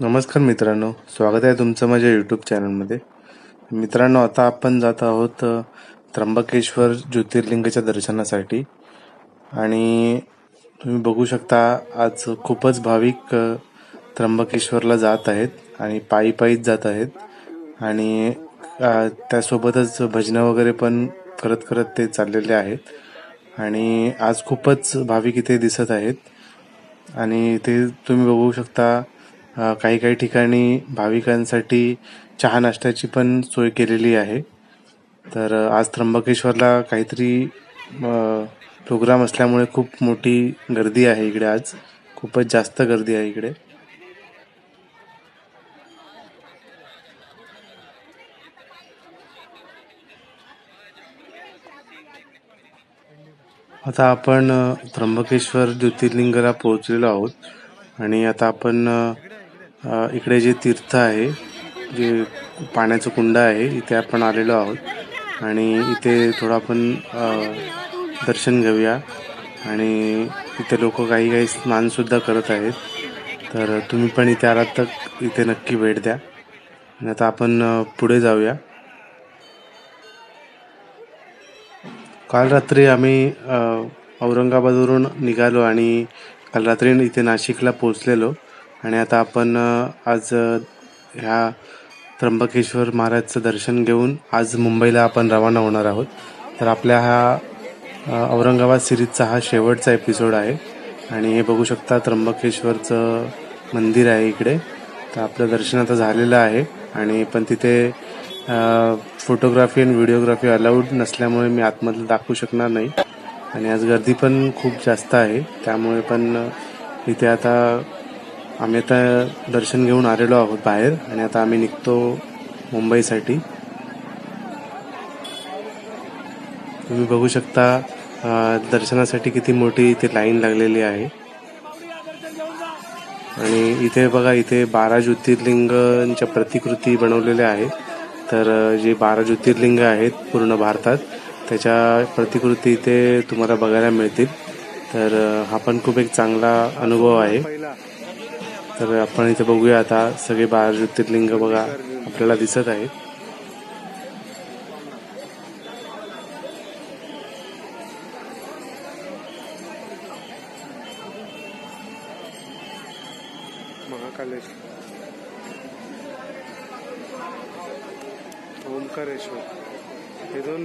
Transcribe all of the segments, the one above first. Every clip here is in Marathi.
नमस्कार मित्रांनो स्वागत आहे तुमचं माझ्या यूट्यूब चॅनलमध्ये मित्रांनो आता आपण जात आहोत त्र्यंबकेश्वर ज्योतिर्लिंगाच्या दर्शनासाठी. आणि तुम्ही बघू शकता आज खूपच भाविक त्र्यंबकेश्वरला जात आहेत आणि पायी पायीच जात आहेत. आणि त्यासोबतच भजनं वगैरे पण करत करत ते चाललेले आहेत. आणि आज खूपच भाविक इथे दिसत आहेत. आणि ते तुम्ही बघू शकता काही काही ठिकाणी भाविकांसाठी चहा नाश्त्याची पण सोय केलेली आहे. तर आज त्र्यंबकेश्वरला काहीतरी प्रोग्राम असल्यामुळे खूप मोठी गर्दी आहे इकडे आज. खूपच जास्त गर्दी आहे इकडे. आता आपण त्र्यंबकेश्वर ज्योतिर्लिंगाला पोहोचलेलो आहोत. आणि आता आपण अ, इकडे जे तीर्थ आहे जे पाण्याचं कुंड आहे इथे आपण आलेलो आहोत. आणि इथे थोडं आपण अ, दर्शन घेऊया. आणि इथे लोक काही काही स्नानसुद्धा करत आहेत. तर तुम्ही पण इथे आलात तर इथे नक्की भेट द्या. आणि आता आपण अ, पुढे जाऊया. काल रात्री आम्ही अ, औरंगाबादवरून निघालो आणि काल रात्री इथे नाशिकला पोचलेलो आणि आता आपण आज ह्या त्र्यंबकेश्वर महाराजचं दर्शन घेऊन आज मुंबईला आपण रवाना होणार आहोत. तर आपल्या हा औरंगाबाद सिरीजचा हा शेवटचा एपिसोड आहे. आणि हे बघू शकता त्र्यंबकेश्वरचं मंदिर आहे इकडे. तर आपलं दर्शन आता झालेलं आहे. आणि पण तिथे फोटोग्राफी आणि व्हिडिओग्राफी अलाउड नसल्यामुळे मी आतमधलं दाखवू शकणार नाही. आणि आज गर्दी पण खूप जास्त आहे. त्यामुळे पण इथे आता आम्ही आता दर्शन घेऊन आलेलो आहोत बाहेर आणि आता आम्ही निघतो मुंबईसाठी. तुम्ही बघू शकता दर्शनासाठी किती मोठी इथे लाईन लागलेली आहे. आणि इथे बघा इथे बारा ज्योतिर्लिंगांच्या प्रतिकृती बनवलेल्या आहेत. तर जे बारा ज्योतिर्लिंग आहेत पूर्ण भारतात त्याच्या प्रतिकृती इथे तुम्हाला बघायला मिळतील. तर हा पण खूप एक चांगला अनुभव आहे. तर आपण इथे बघूया आता सगळे बारा ज्योतिर्लिंग बघा आपल्याला दिसत आहेत महाकालेश्वर. ओंकारेश्वर. हे दोन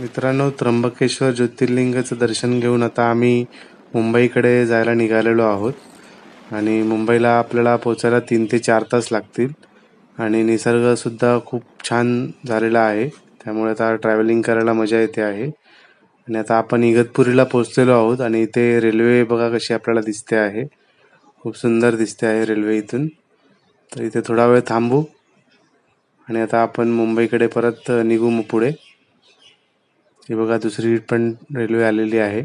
मित्रांनो त्र्यंबकेश्वर ज्योतिर्लिंगाचं दर्शन घेऊन आता आम्ही मुंबईकडे जायला निघालेलो आहोत. आणि मुंबईला आपल्याला पोचायला तीन ते चार तास लागतील. आणि निसर्गसुद्धा खूप छान झालेला आहे. त्यामुळे आता ट्रॅव्हलिंग करायला मजा येते आहे. आणि आता आपण इगतपुरीला पोहोचलेलो आहोत आणि इथे रेल्वे बघा कशी आपल्याला दिसते आहे. खूप सुंदर दिसते आहे रेल्वे इथून. तर इथे थोडा वेळ थांबू. आणि आता आपण मुंबईकडे परत निघू पुढे. हे बघा दुसरी पण रेल्वे आलेली आहे.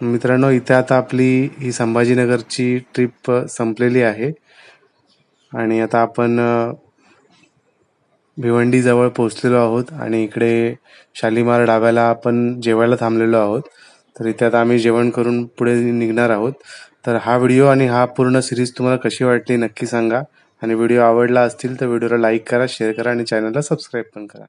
मित्रांनो इथे आता आपली ही संभाजीनगरची ट्रिप संपलेली आहे. आणि आता आपण भिवंडीजवळ भिवंडी जवळ पोहोचलेलो आहोत आणि इकडे शालिमार डाब्याला आपण जेवायला थांबलेलो आहोत. तर इथे आता आम्ही जेवण करून पुढे निघणार आहोत. तर हा व्हिडिओ आणि हा पूर्ण सिरीज तुम्हाला कशी वाटली नक्की सांगा. आणि व्हिडिओ आवडला असतील तर व्हिडिओला लाईक करा शेअर करा आणि चॅनलला सबस्क्राईब पण करा.